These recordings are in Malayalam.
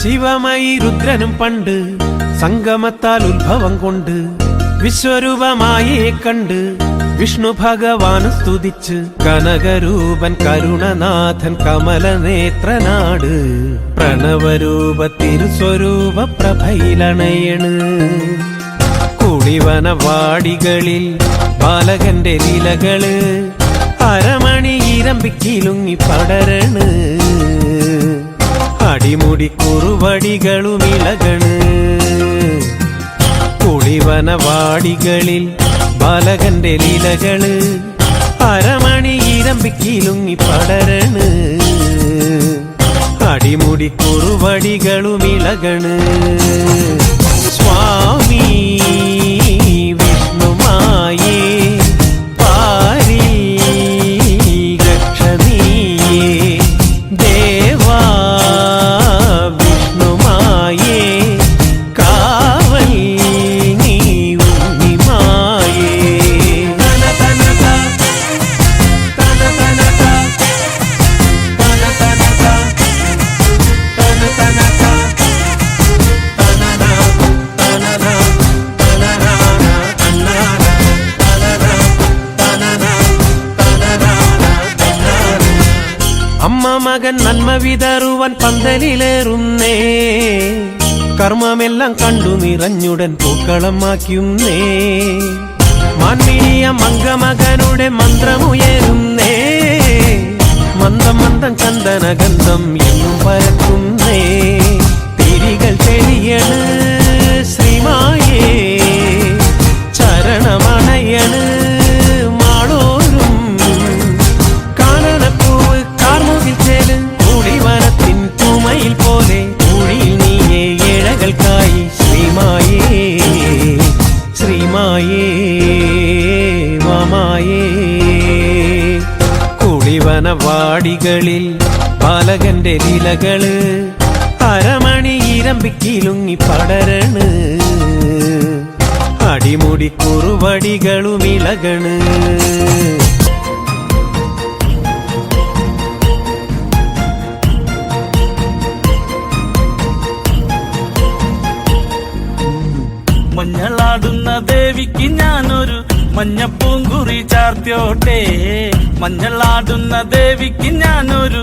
ശിവമയി രുദ്രനും പണ്ട് സംഗമത്താൽ ഉത്ഭവം കൊണ്ട് വിശ്വരൂപമായേ കണ്ട് വിഷ്ണു ഭഗവാൻ സ്തുതിച്ച് കനകരൂപൻ കരുണനാഥൻ കമലനേത്രനാട് പ്രണവരൂപ തിരുസ്വരൂപ പ്രഭയിലണയണ് കുടിവനവാടികളിൽ ബാലകന്റെ ലീലകൾ അരമണി ഇരമ്പിക്കിലുങ്ങി പടരണ്. അടിമുടി കുറുവടികളും ഇളകണ് കുളിവനവാടികളിൽ ബാലകന്റെ ലീലകൾ. അരമണി ഇരമ്പിക്കിലുങ്ങി പടരണ്. അടിമുടി കുറുവടികളും ഇളകണ് സ്വാമി മകൻ നന്മ വിതറുവാൻ പന്തലിലേറുന്നേ. കർമ്മമെല്ലാം കണ്ടു നിറഞ്ഞുടൻ പൂക്കളമാക്കുന്നേ മാന്മിനിയ മംഗമകനുടെ മന്ത്രമുയരുന്നേ. മന്ദം മന്ദം ചന്ദനഗന്ധം എന്നും പരക്കുന്നേ തിരികൾ തെളിയണ്. ബാലകന്റെ ലീലകൾ അരമണി ഇരമ്പിക്കിലുങ്ങി പടരണ്. അടിമുടി കുറുവടികളും ഇളകണ്. മഞ്ഞളാടുന്ന ദേവിക്ക് ഞാനൊരു മഞ്ഞപ്പൂങ്കുറി ചാർത്തിയോട്ടെ. മഞ്ഞളാടുന്ന ദേവിക്ക് ഞാനൊരു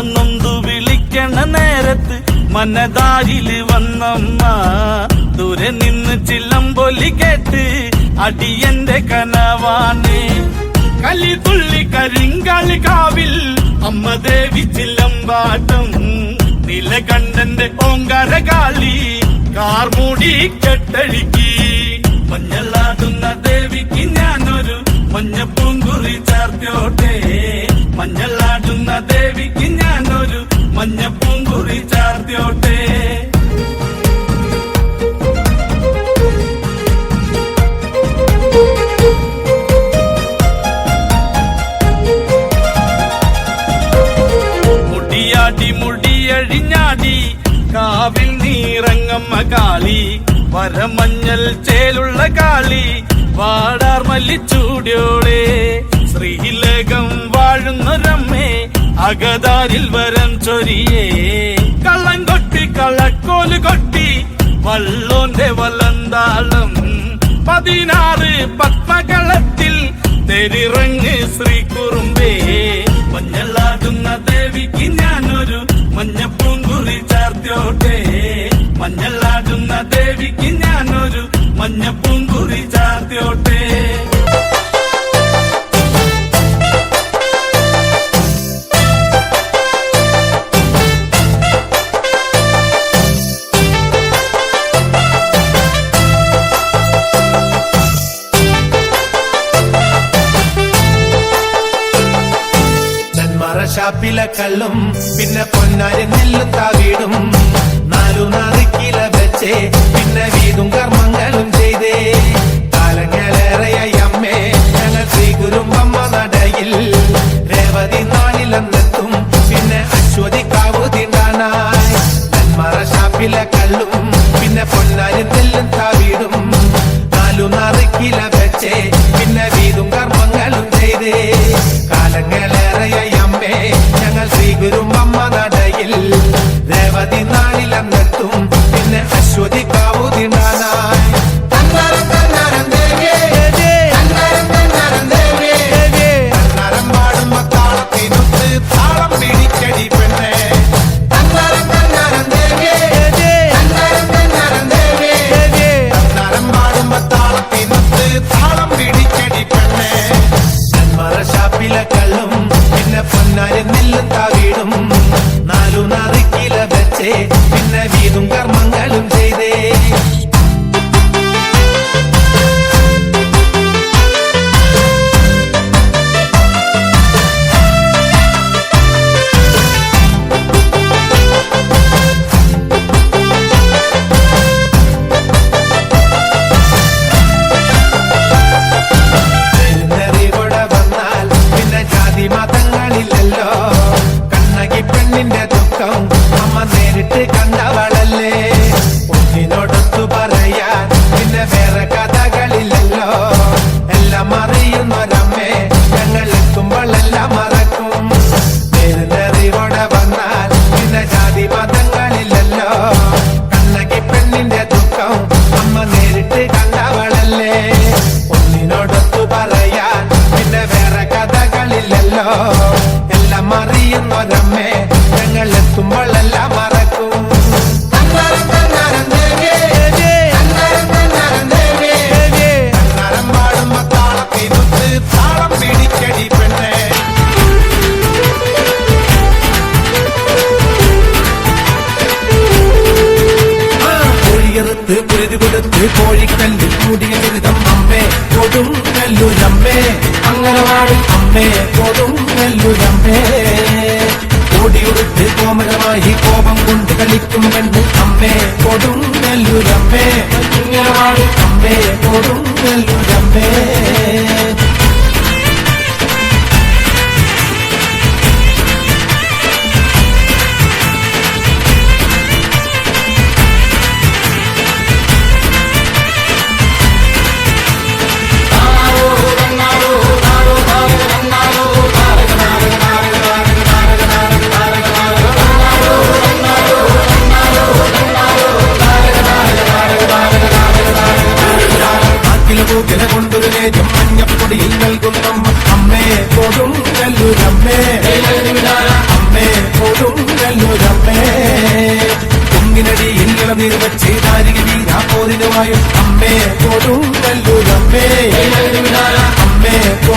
മനം നൊന്തു വിളിക്കണ നേരത്ത് മനതാരിൽ വന്നമ്മ. ദൂരെ നിന്ന് ചില്ലമ്പൊലി കേട്ട് അടിയന്റെ കനവാണ്. കലി തുള്ളി കരിങ്കളി കാവിൽ അമ്മ ദേവി ചില്ലമ്പാട്ടം. നിലകണ്ഠന്റെ ഓങ്കര കാളി കാർമൂടി കെട്ടഴുക്കി. മഞ്ഞളാടുന്ന ദേവിക്ക് ഞാനൊരു മഞ്ഞപ്പൂങ്കുറി ചേർത്തോട്ടെ മഞ്ഞളാടുന്ന ദേവിക്ക് ഞാനൊരു മഞ്ഞപ്പൂങ്കുറി ചാർത്തിയോട്ടെ. മുടിയാടി മുടിയഴിഞ്ഞാടി കാവിൽ നീറങ്ങമ്മ കാളി വരമഞ്ഞൽ ചേലുള്ള കാളി വാടാർ മല്ലിച്ചൂടിയോളെ ശ്രീലകം വാഴുന്നൊരമ്മേ അകതാരിൽ വരം ചൊരിയേ. കള്ളം കൊട്ടി കള്ളക്കോൽ കൊട്ടി. വള്ളോന്റെ വലന്താളം. പതിനാറ് പത്മകളത്തിൽ തെരിറങ്ങ് ശ്രീ കുറുമ്പേ മഞ്ഞളാടുന്ന ദേവിക്ക് ഞാനൊരു മഞ്ഞപ്പൂങ്കുറി ചാർത്തിയോട്ടെ. മഞ്ഞളാടുന്ന ദേവിക്ക് ഞാനൊരു മഞ്ഞപ്പൂങ്കുറി ചാർത്തിയോട്ടെ. ഇലക്കള്ളും പിന്നെ പൊന്നാരി നെല്ലും താവീടും അറിയില്ലോ എല്ലാം അറിയുന്നൊരമ്മേ ഞങ്ങൾ എത്തുമ്പോഴെല്ലാം മറക്കും. പൊരുതി കൊടുത്ത് കോഴിക്കല്ലിൽ കൂടിയ ബിരുദം അമ്മേ. കൊടും കല്ലൂരമ്മേ. അങ്ങനെ വാടി അമ്മേ. തുമ്പൻ അമ്മേ കൊടുങ്ങല്ലൂരമ്മേ. ഇങ്ങനെ വാടും അമ്മേ കൊടുങ്ങല്ലൂരമ്മേ.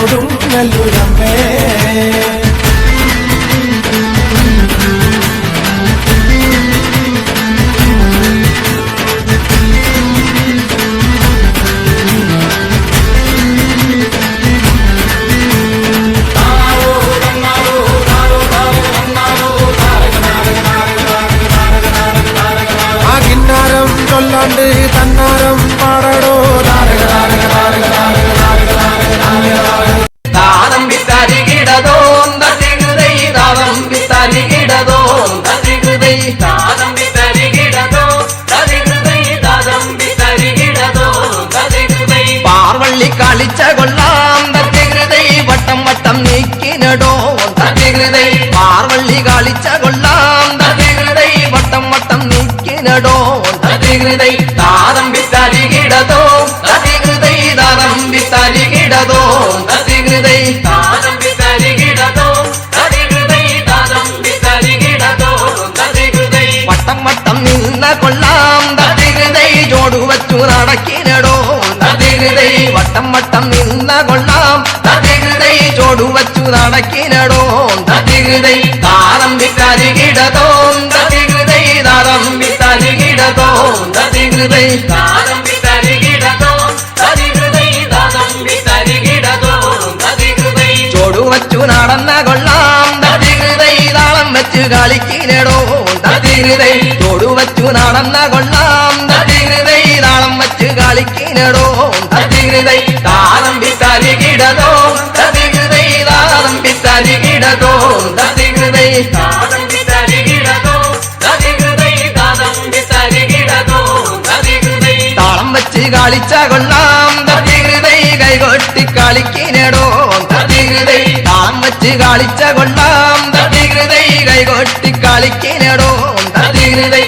കൊടുങ്ങലുരമേ തൊല്ലാണ്ട് തന്ന നടക്കിനടോന്ത തികൃതൈ താരംഭിക്കരുകിടതോന്ത തികൃതൈ താരംഭിക്കരുകിടതോന്ത തികൃതൈ ചോടുവച്ചു നടന്ന കൊള്ളാം തതികൃതൈ താളം വെച്ചു കളിക്കിനടോ തതികൃതൈ ചോടുവച്ചു നടന്ന കൊള്ളാം തതികൃതൈ താളം വെച്ചു കളിക്കിനടോ തതികൃതൈ താളം വിത്തരികിടതോ കളിച്ച കൊള്ളാം തട്ടിഹൃദയ കൈകൊട്ടി കളിക്കിനടോ. തട്ടിഹൃദയ താൻ വച്ച് കളിച്ച കൊള്ളാം തട്ടിഹൃദയ കൈകൊട്ടി കളിക്കിനടോ. തട്ടിഹൃദയ